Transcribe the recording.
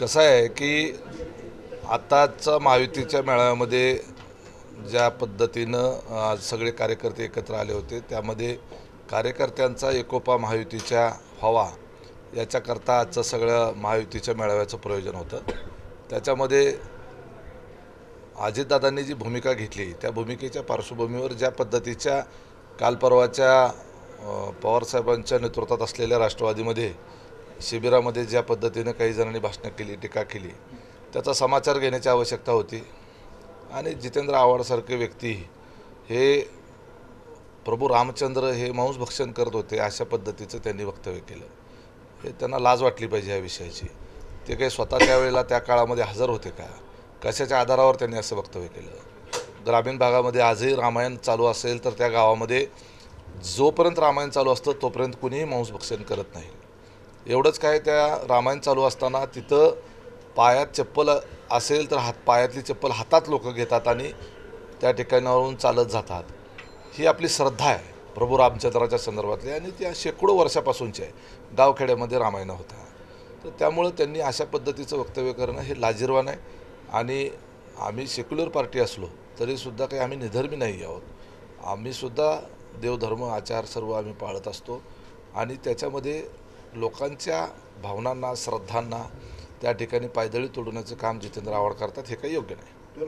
कसं आहे की आताच्या महायुतीच्या मेळाव्यामध्ये ज्या पद्धतीनं आज सगळे कार्यकर्ते एकत्र आले होते त्यामध्ये कार्यकर्त्यांचा एकोपा महायुतीच्या व्हावा याच्याकरता आजचं सगळं महायुतीच्या मेळाव्याचं प्रयोजन होतं. त्याच्यामध्ये अजितदादांनी जी भूमिका घेतली त्या भूमिकेच्या पार्श्वभूमीवर ज्या पद्धतीच्या काल परवाच्या पवारसाहेबांच्या नेतृत्वात असलेल्या राष्ट्रवादीमध्ये शिबिरामध्ये ज्या पद्धतीनं काही जणांनी भाषणं केली टीका केली त्याचा समाचार घेण्याची आवश्यकता होती. आणि जितेंद्र आव्हाडसारखे व्यक्ती हे प्रभू रामचंद्र हे मांसभक्षण करत होते अशा पद्धतीचं त्यांनी वक्तव्य केलं. हे त्यांना लाज वाटली पाहिजे या विषयाची. ते काही स्वतः त्यावेळेला त्या काळामध्ये हजर होते का? कशाच्या आधारावर त्यांनी असं वक्तव्य केलं? ग्रामीण भागामध्ये आजही रामायण चालू असेल तर त्या गावामध्ये जोपर्यंत रामायण चालू असतं तोपर्यंत कुणीही मांसभक्षण करत नाही. एवढंच काय त्या रामायण चालू असताना तिथं पायात चप्पल असेल तर हात पायातली चप्पल हातात लोक घेतात आणि त्या ठिकाणावरून चालत जातात. ही आपली श्रद्धा आहे प्रभू रामचंद्राच्या संदर्भातली आणि त्या शेकडो वर्षापासूनची आहे गावखेड्यामध्ये रामायण होता. तर त्यामुळं त्यांनी अशा पद्धतीचं वक्तव्य करणं हे लाजीरवान आहे आणि आम्ही सेक्युलर पार्टी असलो तरीसुद्धा काही आम्ही निधर्मी नाही आहोत. आम्हीसुद्धा देवधर्म आचार सर्व आम्ही पाळत असतो आणि त्याच्यामध्ये लोकांच्या भावनांना श्रद्धांना त्या ठिकाणी पायदळी तोडण्याचं काम जितेंद्र आव्हाड करतात हे काही योग्य नाही.